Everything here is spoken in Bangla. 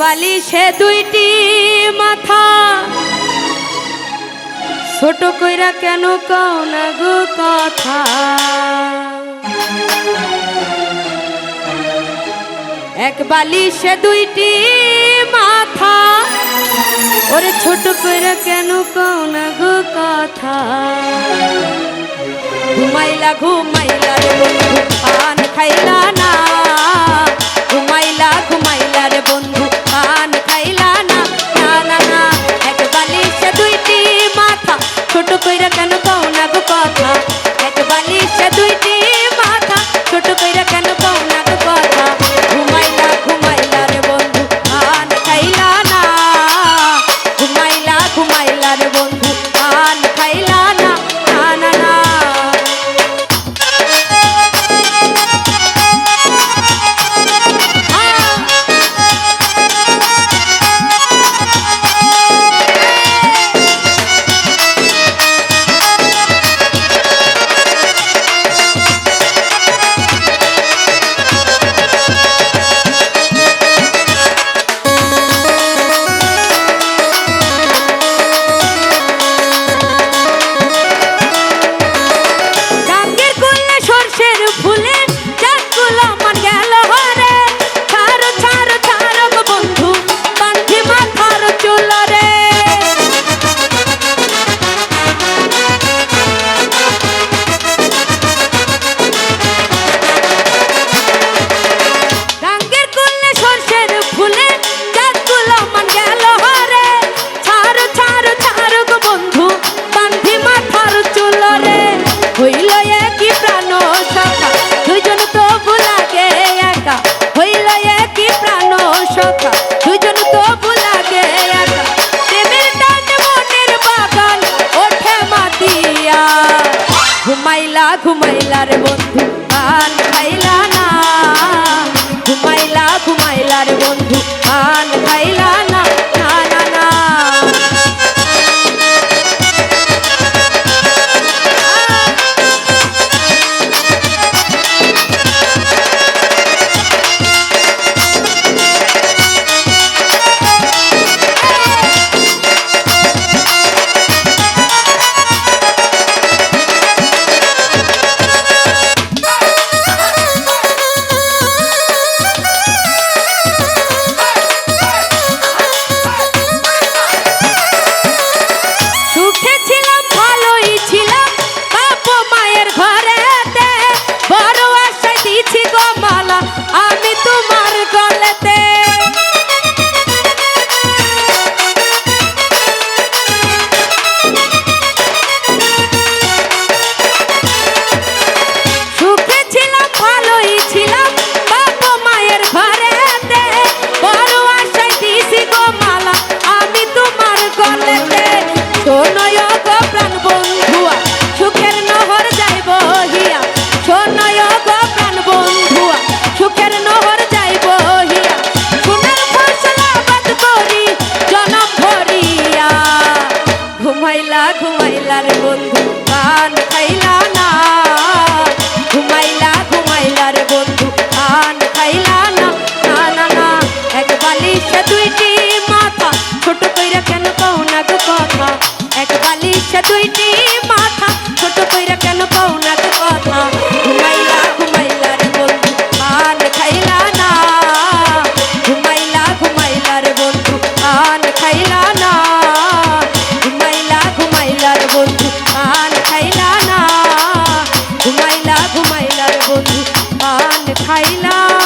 বালিশে দুইটি মাথা। ছোট কইরা কেন কও কথা? এক বালিশে দুইটি মাথা। ওরে ছোট কইরা কেন কও কথা? ঘুমাইলা ঘুমাইলা রে পান খাইলা না। মান খাইলা